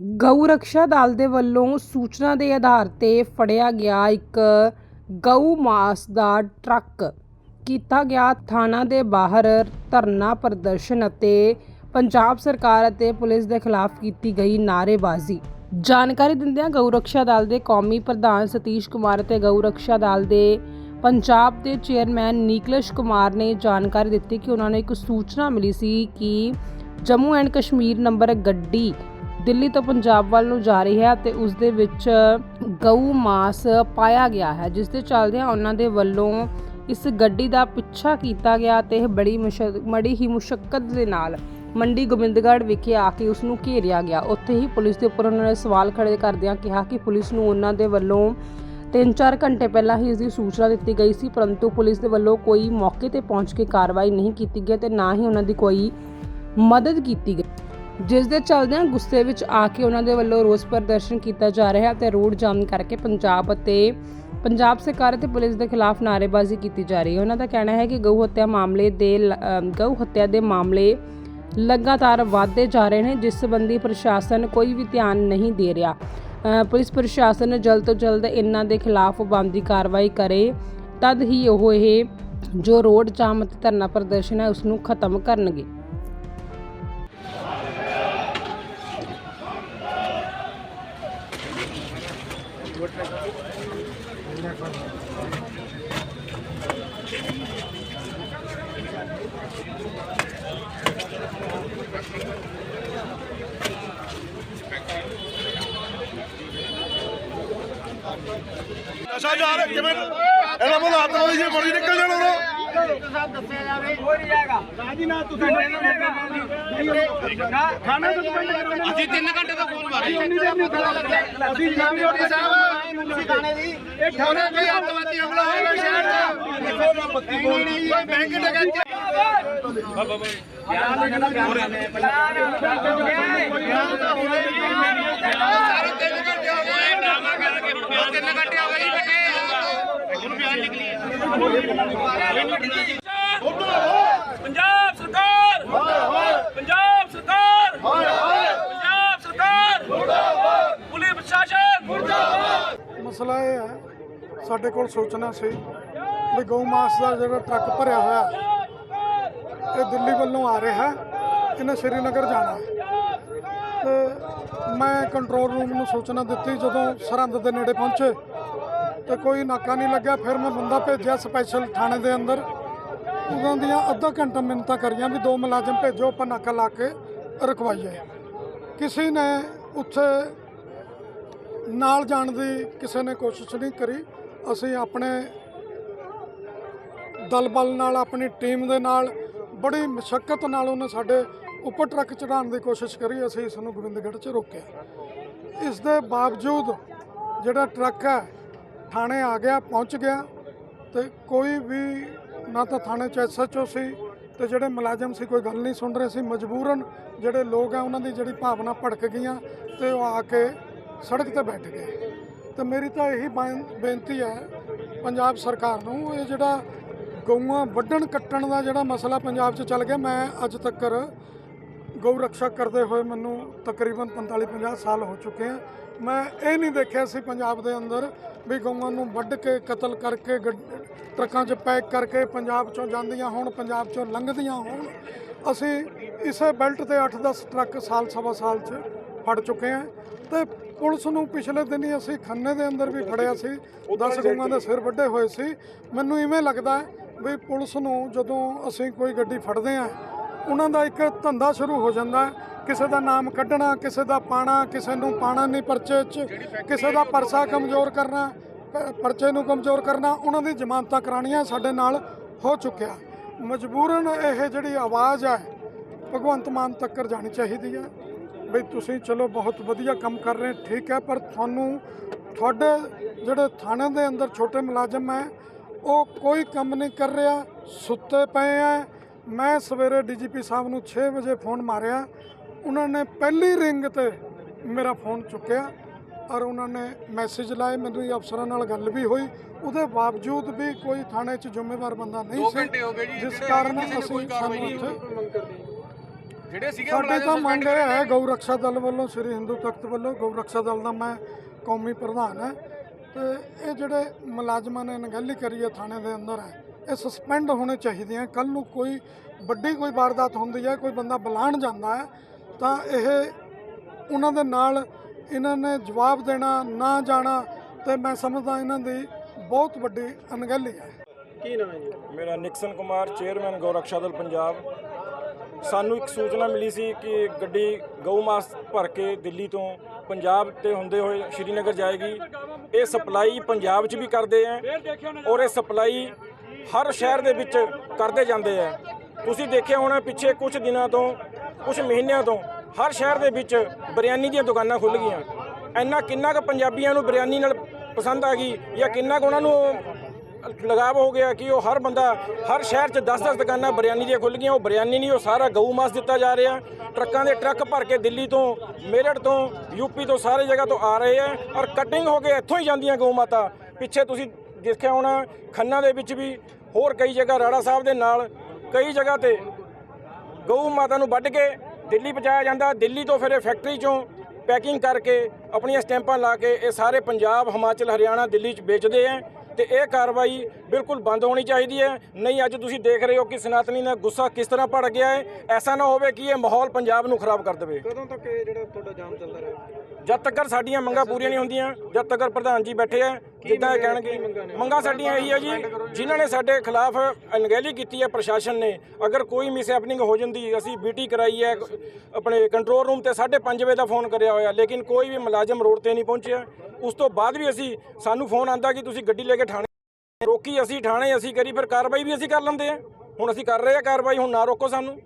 ਗਊ ਰਕਸ਼ਾ ਦਲ ਦੇ ਵੱਲੋਂ ਸੂਚਨਾ ਦੇ ਆਧਾਰ ਤੇ ਫੜਿਆ ਗਿਆ ਇੱਕ ਗਊ ਮਾਸ ਦਾ ਟਰੱਕ। ਕੀਤਾ ਗਿਆ ਥਾਣਾ ਦੇ ਬਾਹਰ ਧਰਨਾ ਪ੍ਰਦਰਸ਼ਨ ਅਤੇ ਪੰਜਾਬ ਸਰਕਾਰ ਅਤੇ ਪੁਲਿਸ ਦੇ ਖਿਲਾਫ ਕੀਤੀ ਗਈ ਨਾਅਰੇਬਾਜ਼ੀ। ਜਾਣਕਾਰੀ ਦਿੰਦਿਆਂ ਗਊ ਰਕਸ਼ਾ ਦਲ ਦੇ ਕੌਮੀ ਪ੍ਰਧਾਨ ਸਤੀਸ਼ ਕੁਮਾਰ ਅਤੇ ਗਊ ਰਕਸ਼ਾ ਦਲ ਦੇ ਪੰਜਾਬ ਦੇ ਚੇਅਰਮੈਨ ਨਿਕਲੇਸ਼ ਕੁਮਾਰ ਨੇ ਜਾਣਕਾਰੀ ਦਿੱਤੀ ਕਿ ਉਹਨਾਂ ਨੂੰ ਇੱਕ ਸੂਚਨਾ ਮਿਲੀ ਸੀ ਕਿ ਜੰਮੂ ਐਂਡ ਕਸ਼ਮੀਰ ਨੰਬਰ ਗੱਡੀ ਦਿੱਲੀ ਤੋਂ ਪੰਜਾਬ ਵੱਲ ਨੂੰ ਜਾ ਰਹੀ ਹੈ ਤੇ ਉਸ ਦੇ ਵਿੱਚ ਗਊ ਮਾਸ ਪਾਇਆ ਗਿਆ ਹੈ, ਜਿਸ ਦੇ ਚੱਲਦਿਆਂ ਉਹਨਾਂ ਦੇ ਵੱਲੋਂ ਇਸ ਗੱਡੀ ਦਾ ਪਿੱਛਾ ਕੀਤਾ ਗਿਆ ਤੇ ਇਹ ਬੜੀ ਮੁਸ਼ਕ- ਬੜੀ ਹੀ ਮੁਸ਼ਕਲ ਦੇ ਨਾਲ ਮੰਡੀ ਗੋਬਿੰਦਗੜ੍ਹ ਵਿਖੇ ਆ ਕੇ ਉਸ ਨੂੰ ਘੇਰਿਆ ਗਿਆ। ਉੱਥੇ ਹੀ ਪੁਲਿਸ ਦੇ ਉੱਪਰ ਉਹਨਾਂ ਨੇ ਸਵਾਲ ਖੜੇ ਕਰਦਿਆਂ ਕਿਹਾ ਕਿ ਪੁਲਿਸ ਨੂੰ ਉਹਨਾਂ ਦੇ ਵੱਲੋਂ 3-4 ਘੰਟੇ ਪਹਿਲਾਂ ਹੀ ਇਸ ਦੀ ਸੂਚਨਾ ਦਿੱਤੀ ਗਈ ਸੀ, ਪਰੰਤੂ ਪੁਲਿਸ ਦੇ ਵੱਲੋਂ ਕੋਈ ਮੌਕੇ ਤੇ ਪਹੁੰਚ ਕੇ ਕਾਰਵਾਈ ਨਹੀਂ ਕੀਤੀ ਗਈ ਤੇ ਨਾ ਹੀ ਉਹਨਾਂ ਦੀ ਕੋਈ ਮਦਦ ਕੀਤੀ ਗਈ। ਜਿਸ ਦੇ ਚੱਲਦਿਆਂ ਗੁੱਸੇ ਵਿੱਚ ਆ ਕੇ ਉਹਨਾਂ ਦੇ ਵੱਲੋਂ ਰੋਸ ਪ੍ਰਦਰਸ਼ਨ ਕੀਤਾ ਜਾ ਰਿਹਾ ਹੈ ਤੇ ਰੋਡ ਜਾਮ ਕਰਕੇ ਪੰਜਾਬ ਅਤੇ ਪੰਜਾਬ ਸਰਕਾਰ ਅਤੇ ਪੁਲਿਸ ਦੇ ਖਿਲਾਫ ਨਾਅਰੇਬਾਜ਼ੀ ਕੀਤੀ ਜਾ ਰਹੀ ਹੈ। ਉਹਨਾਂ ਦਾ ਕਹਿਣਾ ਹੈ ਕਿ ਗਊ ਹੱਤਿਆ ਮਾਮਲੇ ਦੇ ਲ- ਗਊ ਹੱਤਿਆ ਦੇ ਮਾਮਲੇ ਲਗਾਤਾਰ ਵਧਦੇ ਜਾ ਰਹੇ ਨੇ, ਜਿਸ ਸੰਬੰਧੀ ਪ੍ਰਸ਼ਾਸਨ ਕੋਈ ਵੀ ਧਿਆਨ ਨਹੀਂ ਦੇ ਰਿਹਾ। ਪੁਲਿਸ ਪ੍ਰਸ਼ਾਸਨ ਜਲਦ ਤੋਂ ਜਲਦ ਇਹਨਾਂ ਦੇ ਖਿਲਾਫ ਬੰਦੀ ਕਾਰਵਾਈ ਕਰੇ, ਤਦ ਹੀ ਉਹ ਇਹ ਜੋ ਰੋਡ ਜਾਮ ਅਤੇ ਧਰਨਾ ਪ੍ਰਦਰਸ਼ਨ ਹੈ ਉਸ ਨੂੰ ਖਤਮ ਕਰਨਗੇ। ਨਸ਼ਾ ਜਾ ਰਿਹਾ ਕਿਵੇਂ ਇਹਨਾਂ ਨੂੰ ਹੱਥ ਨਾਲ ਜੇ ਮਰਜ਼ੀ ਨਿਕਲ ਜਾਣ ਉਹ ਖਾਣਾ ਤੋਂ ਡਿਪੈਂਡ ਕਰੋ ਅਸੀਂ 3 ਘੰਟੇ ਦਾ ਫੋਨ ਮਾਰੇ। ਅਸੀਂ ਜਾਮੀ ਰੋਟੀ ਸਾਹਿਬ ਤੁਸੀਂ ਖਾਣੇ ਦੀ ਇਹ ਖਾਣੇ ਕੋਈ ਅੱਤਵਾਦੀ ਹਮਲਾ ਹੋਏਗਾ ਸ਼ਹਿਰ ਚ ਨਹੀਂ ਨਹੀਂ ਇਹ ਬੈਂਕ ਡਕੈਤੀ ਸਾਰੇ 3 ਘੰਟੇ ਹੋ ਗਏ। ਡਰਾਮਾ ਕਰਕੇ ਹੁਣ ਬਿਆਨ 3 ਘੰਟੇ ਹੋ ਗਏ ਜੀ। ਬੈਠੇ ਪੰਜਾਬ ਸਰਕਾਰ! ਪੰਜਾਬ ਸਰਕਾਰ! ਪੰਜਾਬ ਸਰਕਾਰ! ਪੁਲਿਸ ਪ੍ਰਸ਼ਾਸਨ! ਮਸਲਾ ਇਹ ਹੈ ਸਾਡੇ ਕੋਲ ਸੂਚਨਾ ਸੀ ਵੀ ਗਊ ਮਾਸ ਦਾ ਜਿਹੜਾ ਟਰੱਕ ਭਰਿਆ ਹੋਇਆ ਇਹ ਦਿੱਲੀ ਵੱਲੋਂ ਆ ਰਿਹਾ ਹੈ ਇਹਨੇ ਸ਼੍ਰੀਨਗਰ ਜਾਣਾ। ਹੈ ਤੇ ਮੈਂ ਕੰਟਰੋਲ ਰੂਮ ਨੂੰ ਸੂਚਨਾ ਦਿੱਤੀ ਜਦੋਂ ਸਰਹੰਦ ਦੇ ਨੇੜੇ ਪਹੁੰਚੇ। ਤੇ ਕੋਈ ਨਾਕਾ ਨਹੀਂ ਲੱਗਿਆ। ਫਿਰ ਮੈਂ ਬੰਦਾ ਭੇਜਿਆ ਸਪੈਸ਼ਲ ਥਾਣੇ ਦੇ ਅੰਦਰ। ਉਹਨਾਂ ਦੀਆਂ ਅੱਧਾ ਘੰਟਾ ਮਿੰਨਤਾਂ ਕਰੀਆਂ ਵੀ ਦੋ ਮੁਲਾਜ਼ਮ ਭੇਜੋ, ਆਪਾਂ ਨਾਕਾ ਲਾ ਕੇ ਰਖਵਾਈਏ ਕਿਸੇ ਨੇ ਉੱਥੇ ਨਾਲ ਜਾਣ ਦੀ ਕਿਸੇ ਨੇ ਕੋਸ਼ਿਸ਼ ਨਹੀਂ ਕਰੀ। ਅਸੀਂ ਆਪਣੇ ਦਲ ਬਲ ਨਾਲ, ਆਪਣੀ ਟੀਮ ਦੇ ਨਾਲ, ਬੜੀ ਮੁਸ਼ਕਲ ਨਾਲ ਉਹਨੇ ਸਾਡੇ ਉੱਪਰ ਟਰੱਕ ਚੜਾਉਣ ਦੀ ਕੋਸ਼ਿਸ਼ ਕਰੀ। ਅਸੀਂ ਇਸ ਨੂੰ ਗੋਬਿੰਦਗੜ੍ਹ 'ਚ ਰੋਕਿਆ। ਇਸ ਦੇ ਬਾਵਜੂਦ ਜਿਹੜਾ ਟਰੱਕ ਹੈ ਥਾਣੇ ਆ ਗਿਆ, ਪਹੁੰਚ ਗਿਆ ਤੇ ਕੋਈ ਵੀ ਨਾ ਤਾਂ ਥਾਣੇ 'ਚ ਐਸਐਚਓ ਸੀ ਤੇ ਜਿਹੜੇ ਮੁਲਾਜ਼ਮ ਸੀ ਕੋਈ ਗੱਲ ਨਹੀਂ ਸੁਣ ਰਹੇ ਸੀ। ਮਜਬੂਰਨ ਜਿਹੜੇ ਲੋਕ ਆ, ਉਹਨਾਂ ਦੀ ਜਿਹੜੀ ਭਾਵਨਾ ਭੜਕ ਗਈਆਂ ਤੇ ਉਹ ਆ ਕੇ ਸੜਕ ਤੇ ਬੈਠ ਗਏ। ਤੇ ਮੇਰੀ ਤਾਂ ਇਹੀ ਬੇਨਤੀ ਹੈ ਪੰਜਾਬ ਸਰਕਾਰ ਨੂੰ, ਇਹ ਜਿਹੜਾ ਗਊਆਂ ਵੱਢਣ ਕੱਟਣ ਦਾ ਜਿਹੜਾ ਮਸਲਾ ਪੰਜਾਬ 'ਚ ਚੱਲ ਗਿਆ, ਮੈਂ ਅੱਜ ਤੱਕ ਗਊ ਰੱਖਿਆ ਕਰਦੇ ਹੋਏ ਮੈਨੂੰ ਤਕਰੀਬਨ 45 50 ਸਾਲ ਹੋ ਚੁੱਕੇ ਆ। ਮੈਂ ਇਹ ਨਹੀਂ ਦੇਖਿਆ ਸੀ ਪੰਜਾਬ ਦੇ ਅੰਦਰ ਵੀ ਗਊਆਂ ਨੂੰ ਵੱਢ ਕੇ, ਕਤਲ ਕਰਕੇ, ਗੱਡ- ਟਰੱਕਾਂ 'ਚ ਪੈਕ ਕਰਕੇ ਪੰਜਾਬ 'ਚੋਂ ਜਾਂਦੀਆਂ ਹੋਣ, ਪੰਜਾਬ 'ਚੋਂ ਲੰਘਦੀਆਂ ਹੋਣ। ਅਸੀਂ ਇਸੇ ਬੈਲਟ ਤੇ 8-10 ਟਰੱਕ ਸਾਲ ਸਵਾ ਸਾਲ 'ਚ ਫੜ ਚੁੱਕੇ ਆ ਤੇ ਪੁਲਿਸ ਨੂੰ ਪਿਛਲੇ ਦਿਨੀ ਅਸੀਂ ਖੰਨੇ ਦੇ ਅੰਦਰ ਵੀ ਫੜਿਆ ਸੀ। 10 ਗਊਆਂ ਦੇ ਸਿਰ ਵੱਡੇ ਹੋਏ ਸੀ। ਮੈਨੂੰ ਇਵੇਂ ਲੱਗਦਾ ਵੀ ਪੁਲਿਸ ਨੂੰ ਜਦੋਂ ਅਸੀਂ ਕੋਈ ਗੱਡੀ ਫੜਦੇ ਆ ਉਹਨਾਂ ਦਾ ਇੱਕ ਧੰਦਾ ਸ਼ੁਰੂ ਹੋ ਜਾਂਦਾ ਹੈ। ਕਿਸੇ ਦਾ ਨਾਮ ਕੱਢਣਾ ਕਿਸੇ ਦਾ ਪਾਣਾ ਕਿਸੇ ਨੂੰ ਪਾਣਾ ਨਹੀਂ ਪਰਚੇ 'ਚ ਕਿਸੇ ਦਾ ਪਰਸਾ ਕਮਜ਼ੋਰ ਕਰਨਾ ਪਰਚੇ ਨੂੰ ਕਮਜ਼ੋਰ ਕਰਨਾ ਉਹਨਾਂ ਦੀ ਜ਼ਮਾਨਤਾਂ ਕਰਾਣੀਆਂ ਸਾਡੇ ਨਾਲ ਹੋ ਚੁੱਕਿਆ ਮਜਬੂਰਨ ਇਹ ਜਿਹੜੀ ਆਵਾਜ਼ ਹੈ ਭਗਵੰਤ ਮਾਨ ਤੱਕ ਜਾਣੀ ਚਾਹੀਦੀ ਹੈ। ਬਈ ਤੁਸੀਂ ਚਲੋ ਬਹੁਤ ਵਧੀਆ ਕੰਮ ਕਰ ਰਹੇ ਠੀਕ ਹੈ ਪਰ ਤੁਹਾਨੂੰ ਤੁਹਾਡੇ ਜਿਹੜੇ ਥਾਣੇ ਦੇ ਅੰਦਰ ਛੋਟੇ ਮੁਲਾਜ਼ਮ ਹੈ ਉਹ ਕੋਈ ਕੰਮ ਨਹੀਂ ਕਰ ਰਿਹਾ ਸੁੱਤੇ ਪਏ ਆ ਮੈਂ ਸਵੇਰੇ ਡੀਜੀਪੀ ਸਾਹਿਬ ਨੂੰ 6 ਵਜੇ ਫੋਨ ਮਾਰਿਆ। ਉਹਨਾਂ ਨੇ ਪਹਿਲੀ ਰਿੰਗ ਤੇ ਮੇਰਾ ਫੋਨ ਚੁੱਕਿਆ ਔਰ ਉਹਨਾਂ ਨੇ ਮੈਸੇਜ ਲਾਏ। ਮੈਨੂੰ ਇਹ ਅਫਸਰਾਂ ਨਾਲ ਗੱਲ ਵੀ ਹੋਈ। ਉਹਦੇ ਬਾਵਜੂਦ ਵੀ ਕੋਈ ਥਾਣੇ 'ਚ ਜ਼ਿੰਮੇਵਾਰ ਬੰਦਾ ਨਹੀਂ ਸੀ। ਜਿਸ ਕਾਰਨ ਅਸੀਂ ਸਾਨੂੰ ਜਿਹੜੇ ਸੀਗੇ ਸਾਡੀ ਤਾਂ ਮੰਗ ਇਹ ਹੈ ਗਊ ਰੱਖਿਆ ਦਲ ਵੱਲੋਂ ਸ੍ਰੀ ਹਿੰਦੂ ਤਖਤ ਵੱਲੋਂ। ਗਊ ਰੱਖਿਆ ਦਲ ਦਾ ਮੈਂ ਕੌਮੀ ਪ੍ਰਧਾਨ ਹੈ। ਤੇ ਇਹ ਜਿਹੜੇ ਮੁਲਾਜ਼ਮਾਂ ਨੇ ਅਣਗਹਿਲੀ ਕਰੀ ਹੈ ਥਾਣੇ ਦੇ ਅੰਦਰ ਹੈ ਇਹ ਸਸਪੈਂਡ ਹੋਣੇ ਚਾਹੀਦੇ ਆ। ਕੱਲ ਨੂੰ ਕੋਈ ਵੱਡੀ ਕੋਈ ਵਾਰਦਾਤ ਹੁੰਦੀ ਹੈ ਕੋਈ ਬੰਦਾ ਬੁਲਾਣ ਜਾਂਦਾ ਹੈ ਤਾਂ ਇਹ ਉਹਨਾਂ ਦੇ ਨਾਲ ਇਹਨਾਂ ਨੇ ਜਵਾਬ ਦੇਣਾ ਨਾ ਜਾਣਾ ਤੇ ਮੈਂ ਸਮਝਦਾ ਇਹਨਾਂ ਦੀ ਬਹੁਤ ਵੱਡੀ ਅਣਗਹਿਲੀ ਹੈ। ਮੇਰਾ ਨਿਕਸਨ ਕੁਮਾਰ ਚੇਅਰਮੈਨ ਗੋਰਖਸ਼ਾ ਦਲ ਪੰਜਾਬ। ਸਾਨੂੰ ਇੱਕ ਸੂਚਨਾ ਮਿਲੀ ਸੀ ਕਿ ਗੱਡੀ ਗਊ ਮਾਸ ਭਰ ਕੇ ਦਿੱਲੀ ਤੋਂ ਪੰਜਾਬ ਤੇ ਹੁੰਦੇ ਹੋਏ ਸ਼੍ਰੀਨਗਰ ਜਾਏਗੀ। ਇਹ ਸਪਲਾਈ ਪੰਜਾਬ 'ਚ ਵੀ ਕਰਦੇ ਆ ਔਰ ਇਹ ਸਪਲਾਈ ਹਰ ਸ਼ਹਿਰ ਦੇ ਵਿੱਚ ਕਰਦੇ ਜਾਂਦੇ ਆ। ਤੁਸੀਂ ਦੇਖਿਆ ਹੋਣਾ ਪਿੱਛੇ ਕੁਝ ਦਿਨਾਂ ਤੋਂ ਕੁਝ ਮਹੀਨਿਆਂ ਤੋਂ ਹਰ ਸ਼ਹਿਰ ਦੇ ਵਿੱਚ ਬਿਰਿਆਨੀ ਦੀਆਂ ਦੁਕਾਨਾਂ ਖੁੱਲ ਗਈਆਂ। ਇੰਨਾ ਕਿੰਨਾ ਕੁ ਪੰਜਾਬੀਆਂ ਨੂੰ ਬਿਰਿਆਨੀ ਨਾਲ ਪਸੰਦ ਆ ਗਈ ਜਾਂ ਕਿੰਨਾ ਕੁ ਉਹਨਾਂ ਨੂੰ ਲਗਾਵ ਹੋ ਗਿਆ ਕਿ ਉਹ ਹਰ ਬੰਦਾ, ਹਰ ਸ਼ਹਿਰ 'ਚ 10-10 ਦੁਕਾਨਾਂ ਬਿਰਿਆਨੀ ਦੀਆਂ ਖੁੱਲ ਗਈਆਂ, ਉਹ ਬਿਰਿਆਨੀ ਨਹੀਂ, ਉਹ ਸਾਰਾ ਗਊ ਮਾਸ ਦਿੱਤਾ ਜਾ ਰਿਹਾ। ਟਰੱਕਾਂ ਦੇ ਟਰੱਕ ਭਰ ਕੇ ਦਿੱਲੀ ਤੋਂ, ਮੇਰਠ ਤੋਂ ਯੂਪੀ ਤੋਂ ਸਾਰੇ ਜਗ੍ਹਾ ਤੋਂ ਆ ਰਹੇ ਆ ਔਰ ਕਟਿੰਗ ਹੋ ਕੇ ਇੱਥੋਂ ਹੀ ਜਾਂਦੀਆਂ ਗਊ ਮਾਤਾ। ਪਿੱਛੇ ਤੁਸੀਂ ਦੇਖਿਆ ਹੋਣਾ, ਖੰਨਾ ਦੇ ਵਿੱਚ ਵੀ ਹੋਰ ਕਈ ਜਗ੍ਹਾ, ਰਾੜਾ ਸਾਹਿਬ ਦੇ ਨਾਲ ਕਈ ਜਗ੍ਹਾ ਤੇ ਗਊ ਮਾਤਾ ਨੂੰ ਵੱਢ ਕੇ ਦਿੱਲੀ ਪਹੁੰਚਾਇਆ ਜਾਂਦਾ। ਦਿੱਲੀ ਤੋਂ ਫਿਰ ਇਹ ਫੈਕਟਰੀ ਚੋਂ ਪੈਕਿੰਗ ਕਰਕੇ ਆਪਣੀਆਂ ਸਟੈਂਪਾਂ ਲਾ ਕੇ ਇਹ ਸਾਰੇ ਪੰਜਾਬ, ਹਿਮਾਚਲ, ਹਰਿਆਣਾ, ਦਿੱਲੀ 'ਚ ਵੇਚਦੇ ਆ। ਤੇ ਇਹ ਕਾਰਵਾਈ ਬਿਲਕੁਲ ਬੰਦ ਹੋਣੀ ਚਾਹੀਦੀ ਹੈ। ਨਹੀਂ ਅੱਜ ਤੁਸੀਂ ਦੇਖ ਰਹੇ ਹੋ ਕਿ ਸਨਾਤਨੀ ਦਾ ਗੁੱਸਾ ਕਿਸ ਤਰ੍ਹਾਂ ਭੜ ਗਿਆ ਹੈ। ਐਸਾ ਨਾ ਹੋਵੇ ਕਿ ਇਹ ਮਾਹੌਲ ਪੰਜਾਬ ਨੂੰ ਖਰਾਬ ਕਰ ਦੇਵੇ। ਕਦੋਂ ਤੱਕ ਇਹ ਜਿਹੜਾ ਤੁਹਾਡਾ ਜਾਮ ਚੱਲਦਾ ਰਹੇ? ਜਦ ਤੱਕ ਸਾਡੀਆਂ ਮੰਗਾਂ ਪੂਰੀਆਂ ਨਹੀਂ ਹੁੰਦੀਆਂ ਜਦ ਤੱਕ ਪ੍ਰਧਾਨ ਜੀ ਬੈਠੇ ਆ ਜਿੱਦਾਂ ਇਹ ਕਹਿਣਗੇ। ਮੰਗਾਂ ਸਾਡੀਆਂ ਇਹੀ ਆ ਜੀ ਜਿਨ੍ਹਾਂ ਨੇ ਸਾਡੇ ਖਿਲਾਫ ਅਣਗਹਿਲੀ ਕੀਤੀ ਹੈ ਪ੍ਰਸ਼ਾਸਨ ਨੇ। ਅਗਰ ਕੋਈ ਮਿਸ ਹੈਪਨਿੰਗ ਹੋ ਜਾਂਦੀ ਅਸੀਂ ਬੀਟੀ ਕਰਾਈ ਹੈ ਆਪਣੇ ਕੰਟਰੋਲ ਰੂਮ ਤੇ 5:30 ਵਜੇ ਦਾ ਫੋਨ ਕਰਿਆ ਹੋਇਆ ਲੇਕਿਨ ਕੋਈ ਵੀ ਮੁਲਾਜ਼ਮ ਰੋਡ ਤੇ ਨਹੀਂ ਪਹੁੰਚਿਆ। ਉਸ ਤੋਂ ਬਾਅਦ ਵੀ ਅਸੀਂ ਸਾਨੂੰ ਫੋਨ ਆਂਦਾ ਕਿ ਤੁਸੀਂ ਗੱਡੀ ਲੈ ਕੇ ਰੋਕੀ ਅਸੀਂ, ਠਾਣੇ ਅਸੀਂ ਕਰੀ, ਫਿਰ ਕਾਰਵਾਈ ਵੀ ਅਸੀਂ ਕਰ ਲੈਂਦੇ ਆ। ਹੁਣ ਅਸੀਂ ਕਰ ਰਹੇ ਆ ਕਾਰਵਾਈ, ਹੁਣ ਨਾ ਰੋਕੋ ਸਾਨੂੰ।